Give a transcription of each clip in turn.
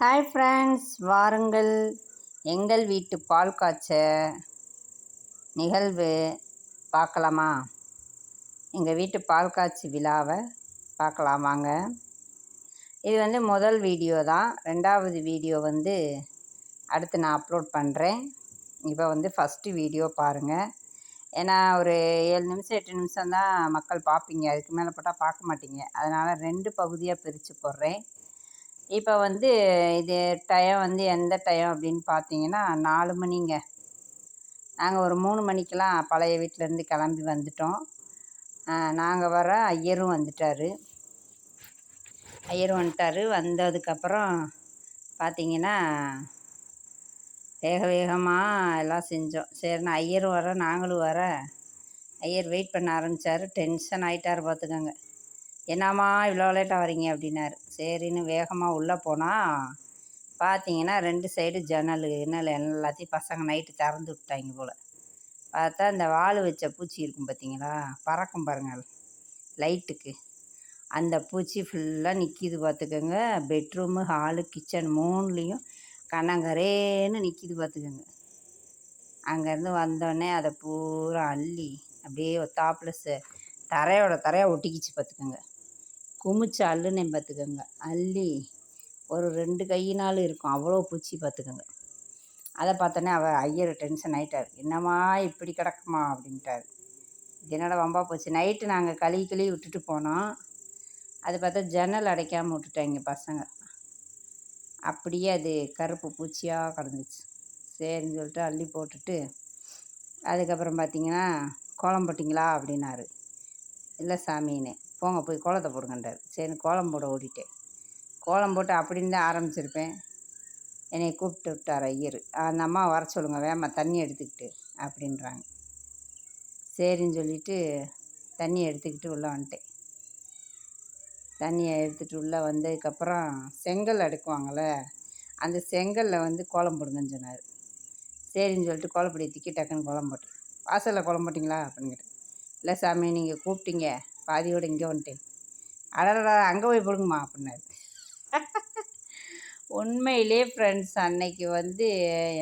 Hi friends வாருங்கள். எங்கள் வீட்டு பால் காய்ச்ச நிகழ்வு பார்க்கலாமா? எங்கள் வீட்டு பால் காய்ச்சி விழாவை பார்க்கலாம் வாங்க. இது வந்து முதல் வீடியோ தான். ரெண்டாவது வீடியோ வந்து அடுத்து நான் அப்லோட் பண்ணுறேன் இப்போ வந்து ஃபஸ்ட்டு வீடியோ பாருங்கள் ஏன்னா ஒரு ஏழு நிமிஷம் எட்டு நிமிஷம் தான் மக்கள் பார்ப்பீங்க. அதுக்கு மேலே போட்டால் பார்க்க மாட்டீங்க. அதனால் ரெண்டு பகுதியாக பிரித்து போடுறேன். இப்போ வந்து இது டைம் வந்து எந்த டைம் அப்படின்னு பார்த்தீங்கன்னா நாலு மணிங்க. நாங்கள் ஒரு மூணு மணிக்கெலாம் பழைய வீட்டிலேருந்து கிளம்பி வந்துட்டோம். நாங்கள் வர ஐயரும் வந்துட்டார். ஐயரும் வந்துட்டார். வந்ததுக்கப்புறம் பார்த்தீங்கன்னா வேக வேகமாக எல்லாம் செஞ்சோம். சரிண்ணா ஐயரும் வர நாங்களும் வர ஐயர் வெயிட் பண்ண ஆரம்பித்தார் டென்ஷன் ஆகிட்டார் பார்த்துக்கோங்க. என்னம்மா இவ்வளோ லேட்டாக வரீங்க அப்படின்னாரு. சரின்னு வேகமாக உள்ளே போனால் பார்த்தீங்கன்னா ரெண்டு சைடு ஜன்னல் கிணல் எல்லாத்தையும் பசங்க நைட்டு திறந்து விட்டாங்க போல். பார்த்தா இந்த வாள் வச்ச பூச்சி இருக்கும் பார்த்தீங்களா பறக்கும் பாருங்கள் லைட்டுக்கு அந்த பூச்சி ஃபுல்லாக நிற்கிது பார்த்துக்கோங்க பெட்ரூமு ஹாலு கிச்சன் மூணுலேயும் கண்ணங்கரேன்னு நிற்கிது பார்த்துக்கோங்க அங்கேருந்து வந்தோடனே அதை பூரா அள்ளி அப்படியே ஒத்தாப்பில் தரையோட தரையாக ஒட்டிக்கிச்சு பார்த்துக்கோங்க குமிச்சு அள்ளுனேன் பார்த்துக்கோங்க. அள்ளி ஒரு ரெண்டு கையினாலும் இருக்கும். அவ்வளோ பூச்சி பார்த்துக்கோங்க. அதை பார்த்தோன்னே அவள் ஐயர் டென்ஷன் ஆகிட்டார் என்னம்மா இப்படி கிடக்குமா அப்படின்ட்டார். இது என்னடா வம்பா போச்சு. நைட்டு நாங்கள் கழுவி கழுவி விட்டுட்டு போனோம். அது பார்த்தா ஜன்னல் அடைக்காமல் விட்டுட்டாங்க பசங்க. அப்படியே அது கருப்பு பூச்சியாக கிடந்துச்சு. சரின்னு சொல்லிட்டு அள்ளி போட்டுட்டு அதுக்கப்புறம் பார்த்தீங்கன்னா கோலம் போட்டிங்களா? அப்படின்னாரு. இல்லை சாமின்னு. போங்க போய் கோலத்தை போடுங்கன்றார். சரி கோலம் போட ஓடிட்டேன். கோலம் போட்டு அப்படின்னு தான் ஆரம்பிச்சிருப்பேன். என்னை கூப்பிட்டு விட்டார் ஐயர். அந்த அம்மா வர சொல்லுங்கள் வேமா தண்ணி எடுத்துக்கிட்டு அப்படின்றாங்க. சரின்னு சொல்லிவிட்டு தண்ணி எடுத்துக்கிட்டு உள்ளே வந்துட்டேன். தண்ணியை எடுத்துகிட்டு உள்ளே வந்ததுக்கப்புறம் செங்கல் அடுக்குவாங்கள்ல அந்த செங்கலில் வந்து கோலம் போடுங்கன்னு சொன்னார். சரின்னு சொல்லிட்டு கோலப்படியை திக்கி டக்குன்னு கோலம் போட்டேன். வாசலில் கோலம் போட்டிங்களா? அப்படின்னு கேட்டேன் இல்லை சாமி நீங்கள் கூப்பிட்டீங்க. பாதியோடு இங்கே வந்துட்டேன். அடடா அங்கே போய் போடுங்கம்மா அப்படின்னாரு. உண்மையிலே ஃப்ரெண்ட்ஸ் அன்னைக்கு வந்து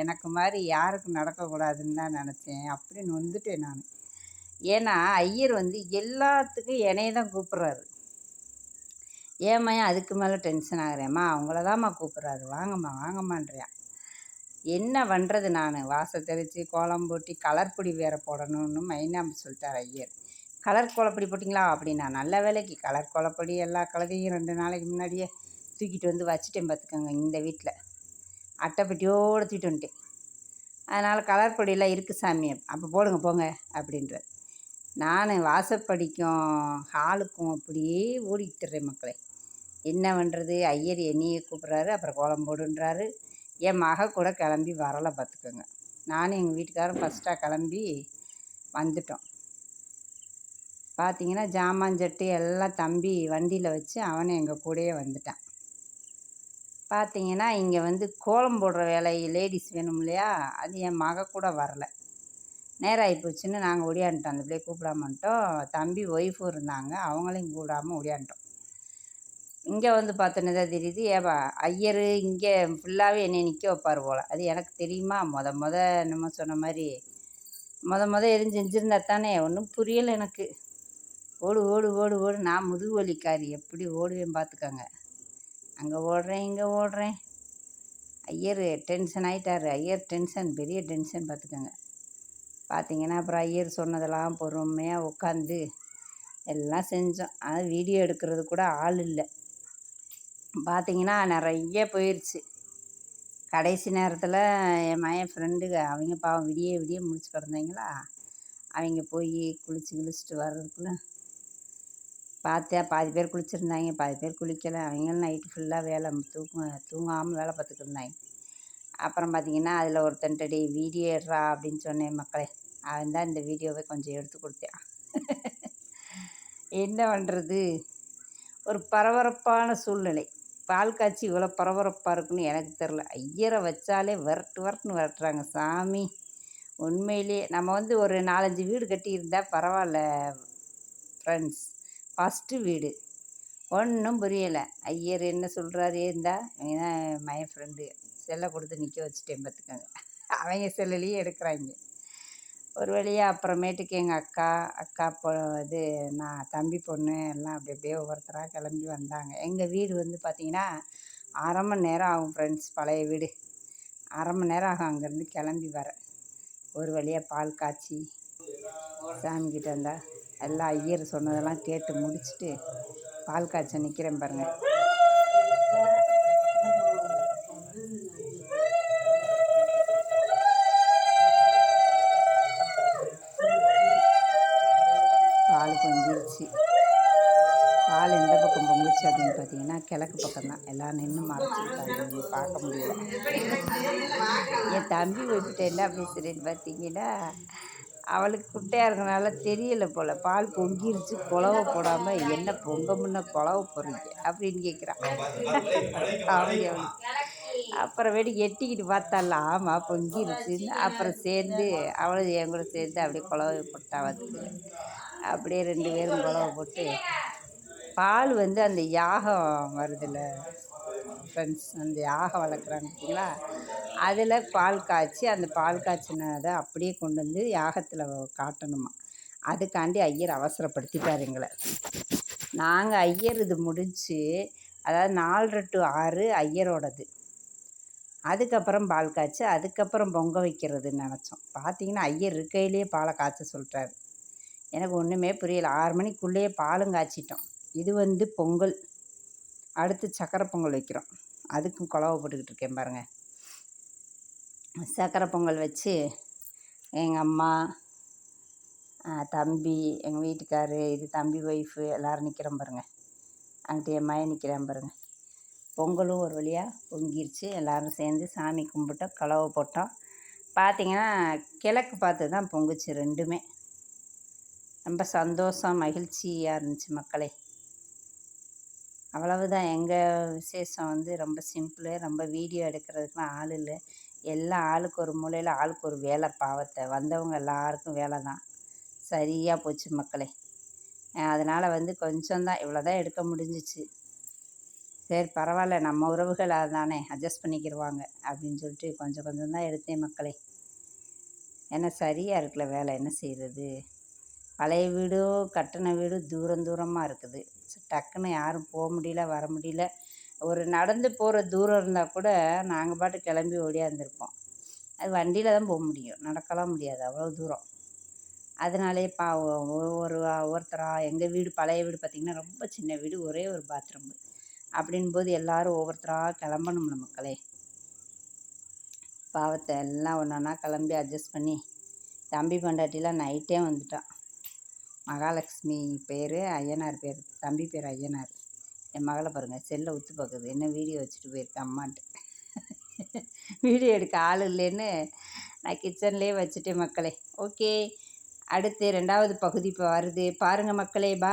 எனக்கு மாதிரி யாருக்கும் நடக்கக்கூடாதுன்னு தான் நினச்சேன். அப்படின்னு வந்துட்டேன் நான். ஏன்னா ஐயர் வந்து எல்லாத்துக்கும் என்னைய தான் கூப்பிட்றாரு. ஏம்மா அதுக்கு மேலே டென்ஷன் ஆகிறேம்மா? அவங்கள தான்மா கூப்பிட்றாரு. வாங்கம்மா வாங்கம்மான்றியா. என்ன பண்ணுறது நான்? வாசல் தெளித்து கோலம் போட்டி கலர் பொடி வேற போடணும்னு மைனாம்பு சொல்லிட்டார் ஐயர். கலர் கோலப்பொடி போட்டிங்களா? அப்படின்னா நல்ல வேலைக்கு கலர் கோலப்பொடி எல்லா கலரையும் ரெண்டு நாளைக்கு முன்னாடியே தூக்கிட்டு வந்து வச்சுட்டேன் பார்த்துக்கோங்க இந்த வீட்டில். அட்டைப்பெட்டியோடு தூக்கிட்டு வந்துட்டேன். அதனால் கலர் பொடியெல்லாம் இருக்குது சாமி அப்போ போடுங்க போங்க அப்படின்ற நான் வாசப்படிக்கும் ஹாலுக்கும் அப்படியே ஓடிட்டுறேன் மக்களை. என்ன பண்ணுறது? ஐயர் என்னையே கூப்பிட்றாரு அப்புறம் கோலம் போடுன்றாரு. என் மக கூட கிளம்பி வரலை பார்த்துக்கோங்க. நானும் எங்கள் வீட்டுக்காரரும் ஃபஸ்ட்டாக கிளம்பி வந்துட்டோம். பார்த்தீங்கன்னா ஜாமான் சட்டி எல்லாம் தம்பி வண்டியில் வச்சு அவனும் எங்கள் கூடயே வந்துட்டான். பார்த்தீங்கன்னா இங்கே வந்து கோலம் போடுற வேலை லேடிஸ் வேணும் இல்லையா? அது என் மக கூட வரல. நேரம் ஆகிப்போச்சுன்னு நாங்கள் ஒடியாந்துட்டோம் அந்த பிள்ளையை கூப்பிடாமட்டோம் தம்பி ஒய்ஃபும் இருந்தாங்க. அவங்களையும் கூடாமல் ஒடியாண்டோம் இங்கே வந்து பார்த்தோன்னே தான் தெரியுது. ஏவா ஐயர் இங்கே ஃபுல்லாகவே என்னை நிற்க வைப்பார் போல். அது எனக்கு தெரியுமா? மொத மொத நம்ம சொன்ன மாதிரி. மொத மொத எதுவும் செஞ்சுருந்தா தானே? ஒன்றும் புரியலை எனக்கு. ஓடு ஓடு ஓடு ஓடு. நான் முதுகு வலிக்காரி எப்படி ஓடுவேன் பார்த்துக்கோங்க. அங்கே ஓடுறேன் இங்கே ஓடுறேன். ஐயர் டென்ஷன் ஆகிட்டார் ஐயர் டென்ஷன் பெரிய டென்ஷன் பார்த்துக்கோங்க. பார்த்தீங்கன்னா அப்புறம் ஐயர் சொன்னதெல்லாம் பொறுமையாக உட்காந்து எல்லாம் செஞ்சோம். ஆனால் வீடியோ எடுக்கிறது கூட ஆள் இல்லை. பார்த்தீங்கன்னா நிறைய போயிடுச்சு கடைசி நேரத்தில் என் மகன் ஃப்ரெண்டுங்க அவங்க பாவம் விடிய விடிய முடிச்சு கிடந்தாங்களா அவங்க போய் குளிச்சு கிழிச்சிட்டு வர்றதுக்குள்ளே பார்த்தேன். பாதி பேர் குளிச்சிருந்தாங்க பாதி பேர் குளிக்கலை. அவங்களும் நைட்டு ஃபுல்லாக வேலை தூங்க தூங்காமல் வேலை பார்த்துட்டு இருந்தாங்க. அப்புறம் பார்த்திங்கன்னா அதில் ஒருத்தன்ட்டடி வீடியோ எடுறா அப்படின்னு சொன்னேன் மக்களே. அவன் தான் இந்த வீடியோவை கொஞ்சம் எடுத்து கொடுத்தான். என்ன பண்ணுறது ஒரு பரபரப்பான சூழ்நிலை. பால் காய்ச்சி இவ்வளோ பரபரப்பாக இருக்குன்னு எனக்கு தெரில ஐயரை வச்சாலே விரட்டு விரட்டுன்னு விரட்டுறாங்க. சாமி உண்மையிலேயே நம்ம வந்து ஒரு நாலஞ்சு வீடு கட்டியிருந்தால் பரவாயில்ல ஃப்ரெண்ட்ஸ் ஃபஸ்ட்டு வீடு. ஒன்றும் புரியலை. ஐயர் என்ன சொல்கிறாரு இருந்தா இவங்க தான் மை ஃப்ரெண்டு செல்லை கொடுத்து நிற்க வச்சுட்டேன் பார்த்துக்கோங்க அவங்க செல்லுலேயும் எடுக்கிறாங்க. ஒரு வழியாக அப்புறமேட்டுக்கு எங்கள் அக்கா அக்கா பொ இது நான் தம்பி பொண்ணு எல்லாம் அப்படி அப்படியே ஒவ்வொருத்தராக கிளம்பி வந்தாங்க. எங்கள் வீடு வந்து பார்த்திங்கன்னா அரை மணி நேரம் ஆகும் ஃப்ரெண்ட்ஸ் பழைய வீடு. அரை மணி நேரம் ஆகும் அங்கேருந்து கிளம்பி வர. ஒரு வழியாக பால் காய்ச்சி சாமிக்கிட்ட இருந்தால் எல்லாம் ஐயர் சொன்னதெல்லாம் கேட்டு முடிச்சுட்டு பால் காய்ச்ச நிற்கிறேன் பாருங்கள் பால் பொங்கிருச்சு. பால் எந்த பக்கம் பொங்குச்சு அப்படின்னு பார்த்தீங்கன்னா கிழக்கு பக்கம் தான். எல்லாம் நின்று மறைச்சிக்கிட்டாங்க பார்க்க முடியல. என் தம்பி வச்சுட்டு என்ன பேசுகிறேன்னு பார்த்தீங்கன்னா அவளுக்கு குட்டையாக இருக்கனால தெரியலை போல். பால் பொங்கிருச்சு குழவ போடாமல் என்ன பொங்க முன்ன குழவ போடுறீங்க? அப்படின்னு கேட்குறான் அவங்க அப்புறமேட்டு எட்டிக்கிட்டு பார்த்தால ஆமாம் பொங்கிருச்சுன்னு. அப்புறம் சேர்ந்து அவளும் என் கூட சேர்ந்து அப்படியே குழவை போட்டா வந்து. அப்படியே ரெண்டு பேரும் குழவை போட்டு பால் வந்து அந்த யாகம் வருதுல்ல ஃப்ரெண்ட்ஸ் அந்த யாகம் வளர்க்குறாங்க பார்த்தீங்களா அதில் பால் காய்ச்சி அந்த பால் காய்ச்சினதை அப்படியே கொண்டு வந்து யாகத்தில் காட்டணுமா. அதுக்காண்டி ஐயர் அவசரப்படுத்திட்டார் எங்களை. நாங்கள் ஐயர் இது முடிஞ்சு அதாவது நாலரை டு ஆறு ஐயரோடது. அதுக்கப்புறம் பால் காய்ச்சி அதுக்கப்புறம் பொங்க வைக்கிறதுன்னு நினச்சோம். பார்த்தீங்கன்னா ஐயர் இருக்கையிலேயே பாலை காய்ச்ச சொல்லிட்டாரு எனக்கு ஒன்றுமே புரியலை. ஆறு மணிக்குள்ளேயே பாலும் காய்ச்சிட்டோம். இது வந்து பொங்கல். அடுத்து சக்கரை பொங்கல் வைக்கிறோம். அதுக்கும் குழவை போட்டுக்கிட்டு இருக்கேன் பாருங்கள் சக்கரை பொங்கல் வச்சு எங்கள் அம்மா தம்பி எங்கள் வீட்டுக்கார் இது தம்பி ஒய்ஃபு எல்லோரும் நிற்கிறோம் பாருங்கள் அங்கிட்டு என் மயன் நிற்கிறேன் பாருங்கள் பொங்கலும் ஒரு வழியாக பொங்கிருச்சு. எல்லோரும் சேர்ந்து சாமி கும்பிட்டோம் கலவை போட்டோம். பார்த்திங்கன்னா கிழக்கு பார்த்து தான் பொங்குச்சு ரெண்டுமே. ரொம்ப சந்தோஷம் மகிழ்ச்சியாக இருந்துச்சு மக்களே. அவ்வளவுதான். எங்கள் விசேஷம் வந்து ரொம்ப சிம்பிளு ரொம்ப வீடியோ எடுக்கிறதுக்குலாம் ஆள் இல்லை. எல்லாம் ஆளுக்கு ஒரு மூலையில் ஆளுக்கு ஒரு வேலை பாவத்தை. வந்தவங்க எல்லாருக்கும் வேலை தான். சரியாக போச்சு மக்களே. அதனால் வந்து கொஞ்சம் தான் இவ்வளோ தான் எடுக்க முடிஞ்சிச்சு. சரி பரவாயில்ல. நம்ம உறவுகள் அதுதானே அட்ஜஸ்ட் பண்ணிக்கிடுவாங்க அப்படின்னு சொல்லிட்டு கொஞ்சம் கொஞ்சம் தான் எடுத்தேன் மக்களே. ஏன்னா சரியாக இருக்கல வேலை என்ன செய்கிறது பழைய வீடும் கட்டின வீடும் தூரம் தூரமாக இருக்குது. டக்குன்னு யாரும் போக முடியல வர முடியல. ஒரு நடந்து போகிற தூரம் இருந்தால் கூட நாங்கள் பாட்டு கிளம்பி ஓடியாந்துருப்போம் அது வண்டியில் தான் போக முடியும். நடக்கலாம் முடியாது. அவ்வளோ தூரம். அதனாலே பாவம். ஒரு ஒவ்வொருத்தராக எங்கள் வீடு பழைய வீடு பார்த்திங்கன்னா ரொம்ப சின்ன வீடு. ஒரே ஒரு பாத்ரூம். அப்படின்போது எல்லோரும் ஒவ்வொருத்தராக கிளம்பணும்ல மக்களே. பாவத்தை எல்லாம் ஒன்றா கிளம்பி அட்ஜஸ்ட் பண்ணி தம்பி பண்டாட்டிலாம் நைட்டே வந்துட்டான். மகாலட்சுமி பேர் ஐயனார் பேர். தம்பி பேர் ஐயனார். என் மகளை பாருங்கள் செல்லை உத்து பார்க்குது. என்ன வீடியோ வச்சுட்டு போயிருக்கேன் அம்மான்ட்டு. வீடியோ எடுக்க ஆள் இல்லைன்னு நான் கிச்சன்லேயே வச்சுட்டேன் மக்களே. ஓகே அடுத்து ரெண்டாவது பகுதி இப்போ வருது. பாருங்கள் மக்களே பா